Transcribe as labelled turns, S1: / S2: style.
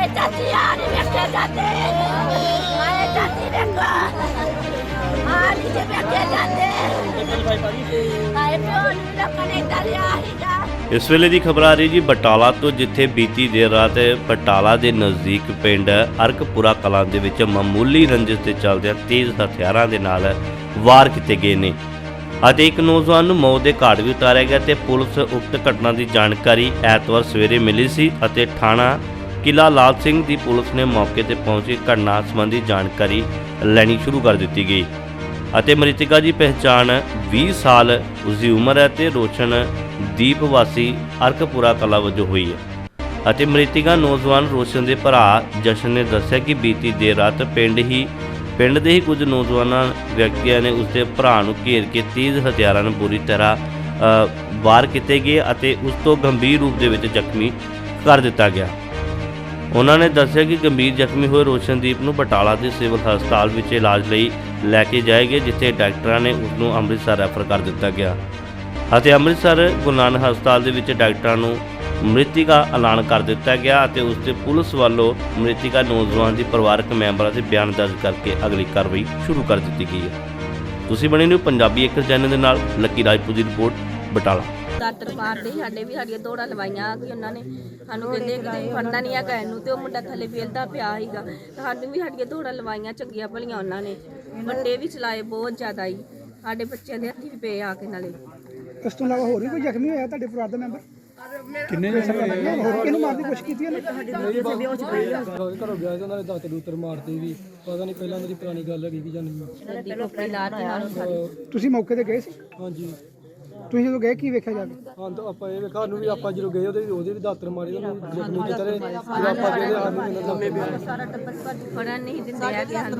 S1: ਹਾਏ ਚਾਚੀ ਆ ਨਹੀਂ ਵੇਖਿਆ ਜਾਂਦੇ ਹਾਏ ਚਾਚੀ ਵੇਖੋ ਆ ਨਹੀਂ ਜੇ ਵੇਖਿਆ ਜਾਂਦੇ ਹਾਏ ਪਿਓ ਨੂੰ ਲੋਕਾਂ ਨੇ ਡਰਿਆ ਹੀਗਾ
S2: ਇਸ ਵੇਲੇ ਦੀ ਖਬਰ ਆ ਰਹੀ ਜੀ ਬਟਾਲਾ ਤੋਂ ਜਿੱਥੇ ਬੀਤੀ ਦੇਰ ਰਾਤ ਬਟਾਲਾ ਦੇ ਨਜ਼ਦੀਕ ਪਿੰਡ ਅਰਕਪੁਰਾ ਕਲਾਂ ਦੇ ਵਿੱਚ ਮਾਮੂਲੀ ਰੰਜਿਸ਼ ਦੇ ਚੱਲਦਿਆਂ ਤੇਜ਼ ਹਥਿਆਰਾਂ ਦੇ ਨਾਲ ਵਾਰ ਕੀਤੇ ਗਏ ਨੇ। ਅਤੇ ਇੱਕ ਨੌਜਵਾਨ ਨੂੰ ਮੌਤ ਦੇ ਘਾਟ ਵੀ ਉਤਾਰਿਆ ਗਿਆ ਤੇ ਪੁਲਿਸ ਉਕਤ ਘਟਨਾ ਦੀ ਜਾਣਕਾਰੀ ਐਤਵਾਰ ਸਵੇਰੇ ਮਿਲੀ ਸੀ ਅਤੇ ਥਾਣਾ ਕਿਲਾ ਲਾਲ ਸਿੰਘ ਦੀ ਪੁਲਿਸ ਨੇ ਮੌਕੇ ਤੇ ਪਹੁੰਚ। ਕੇ ਘਟਨਾ ਸੰਬੰਧੀ ਜਾਣਕਾਰੀ ਲੈਣੀ ਸ਼ੁਰੂ ਕਰ ਦਿੱਤੀ ਗਈ। ਅਤੇ ਮ੍ਰਿਤਿਕਾ ਦੀ ਪਹਿਚਾਣ 20 ਸਾਲ ਉਸ ਦੀ ਉਮਰ ਹੈ ਤੇ ਰੋਸ਼ਨ ਦੀਪ ਵਾਸੀ ਅਰਕਪੁਰਾ ਕਲਾ ਵਜੋਂ ਹੋਈ ਹੈ। ਅਤੇ ਮ੍ਰਿਤਿਕਾ ਨੌਜਵਾਨ ਰੋਸ਼ਨ ਦੇ ਭਰਾ ਜਸ਼ਨ ਨੇ ਦੱਸਿਆ ਕਿ ਬੀਤੀ ਦੇਰ ਰਾਤ ਪਿੰਡ ਹੀ ਪਿੰਡ ਦੇ ਹੀ ਕੁਝ ਨੌਜਵਾਨਾਂ ਵਿਅਕਤੀਆਂ ਨੇ ਉਸ ਦੇ ਭਰਾ ਨੂੰ ਘੇਰ ਕੇ ਤੇਜ਼ ਹਥਿਆਰਾਂ ਨਾਲ ਬੁਰੀ ਤਰ੍ਹਾਂ ਵਾਰ ਕੀਤੇ ਗਏ ਅਤੇ ਉਸ ਤੋਂ ਗੰਭੀਰ ਰੂਪ ਦੇ ਵਿੱਚ ਜ਼ਖਮੀ ਕਰ ਦਿੱਤਾ ਗਿਆ। ਉਹਨਾਂ ਨੇ ਦੱਸਿਆ ਕਿ ਗੰਭੀਰ ਜ਼ਖਮੀ ਹੋਏ ਰੋਸ਼ਨਦੀਪ ਨੂੰ ਬਟਾਲਾ ਦੇ ਸਿਵਲ ਹਸਪਤਾਲ ਵਿੱਚ ਇਲਾਜ ਲਈ ਲੈ ਕੇ ਜਾਏ ਗਏ, ਜਿੱਥੇ ਡਾਕਟਰਾਂ ਨੇ ਉਸ ਨੂੰ ਅੰਮ੍ਰਿਤਸਰ ਰੈਫਰ ਕਰ ਦਿੱਤਾ ਗਿਆ। ਅਤੇ ਅੰਮ੍ਰਿਤਸਰ ਗੁਰੂ ਨਾਨਕ ਹਸਪਤਾਲ ਦੇ ਵਿੱਚ ਡਾਕਟਰਾਂ ਨੂੰ ਮ੍ਰਿਤਿਕਾ ਐਲਾਨ ਕਰ ਦਿੱਤਾ ਗਿਆ ਅਤੇ ਉਸ ਤੇ ਪੁਲਿਸ ਵੱਲੋਂ ਮ੍ਰਿਤਿਕਾ ਨੌਜਵਾਨ ਦੀ ਪਰਿਵਾਰਕ ਮੈਂਬਰਾਂ ਦੇ ਬਿਆਨ ਦਰਜ ਕਰਕੇ ਅਗਲੀ ਕਾਰਵਾਈ ਸ਼ੁਰੂ ਕਰ ਦਿੱਤੀ ਗਈ ਹੈ। ਤੁਸੀਂ ਬਣੇ ਨੂੰ ਪੰਜਾਬੀ ਇੱਕ ਚੈਨਲ ਦੇ ਨਾਲ, ਲੱਕੀ ਰਾਜਪੂਤ ਦੀ ਰਿਪੋਰਟ, ਬਟਾਲਾ।
S1: ਦਾਤਰ ਮਾਰਦੇ ਸਾਡੇ ਵੀ ਸਾਡੀਆਂ ਦੌੜਾਂ ਲਵਾਈਆਂ ਕਿ ਉਹਨਾਂ ਨੇ। ਸਾਨੂੰ ਕਹਿੰਦੇ ਕਿ ਤੁਸੀਂ ਫੜਨਾ ਨਹੀਂ ਹੈਗਾ ਇਹਨੂੰ ਤੇ ਉਹ ਮੁੰਡਾ ਥੱਲੇ ਵੇਲਦਾ ਪਿਆ ਸੀਗਾ। ਤੇ ਸਾਨੂੰ ਵੀ ਸਾਡੀਆਂ ਦੌੜਾਂ ਲਵਾਈਆਂ ਚੰਗੀਆਂ ਭਲੀਆਂ ਉਹਨਾਂ ਨੇ। ਵੱਡੇ ਵੀ ਚਲਾਏ ਬਹੁਤ ਜ਼ਿਆਦਾ ਹੀ। ਸਾਡੇ ਬੱਚਿਆਂ ਦੇ ਹੱਥੀ ਵੀ ਪਏ ਆ ਕੇ ਨਾਲੇ।
S3: ਇਸ ਤੋਂ ਇਲਾਵਾ ਹੋਰ ਵੀ ਕੋਈ ਜ਼ਖਮੀ ਹੋਇਆ ਤੁਹਾਡੇ ਪਰਿਵਾਰ ਦਾ ਮੈਂਬਰ? ਕਿੰਨੇ ਜ਼ਖਮੀ ਹੋਰ ਕਿਹਨੂੰ ਮਾਰਨ ਦੀ ਕੋਸ਼ਿਸ਼ ਕੀਤੀ ਉਹਨੇ?
S4: ਘਰੋਂ ਗਿਆ ਤੇ ਉਹਨਾਂ ਨੇ ਦਾਤ ਦੂਤਰ ਮਾਰਦੇ ਵੀ। ਪਤਾ ਨਹੀਂ ਪਹਿਲਾਂ ਮੇਰੀ ਪੁਰਾਣੀ ਗੱਲ ਹੈਗੀ ਕਿ ਜਾਂ ਨਹੀਂ।
S1: ਨਾਲ
S3: ਤੁਸੀਂ ਮੌਕੇ ਤੇ ਗਏ ਸੀ?
S4: ਹਾਂਜੀ।
S3: ਤੁਸੀਂ ਜਦੋਂ ਗਏ ਕੀ ਵੇਖਿਆ ਜਾ ਕੇ?
S4: ਹਾਂ ਤਾਂ ਆਪਾਂ ਇਹ ਵੇਖਾ ਨੂੰ ਵੀ ਆਪਾਂ ਜਦੋਂ ਗਏ ਉਹਦੇ ਉਹਦੇ ਵੀ ਦਾਤਰ ਮਾਰੇ ਉਹਨੂੰ ਜ਼ਖਮੀ ਕੀਤਾ ਤੇ ਜਦੋਂ ਆਪਾਂ ਗਏ ਸਾਨੂੰ ਇਹਨਾਂ ਦਾ
S1: ਸਾਰਾ ਟੱਬਰ ਫੜਨ ਨਹੀਂ ਦਿੰਦੇ ਸਾਨੂੰ।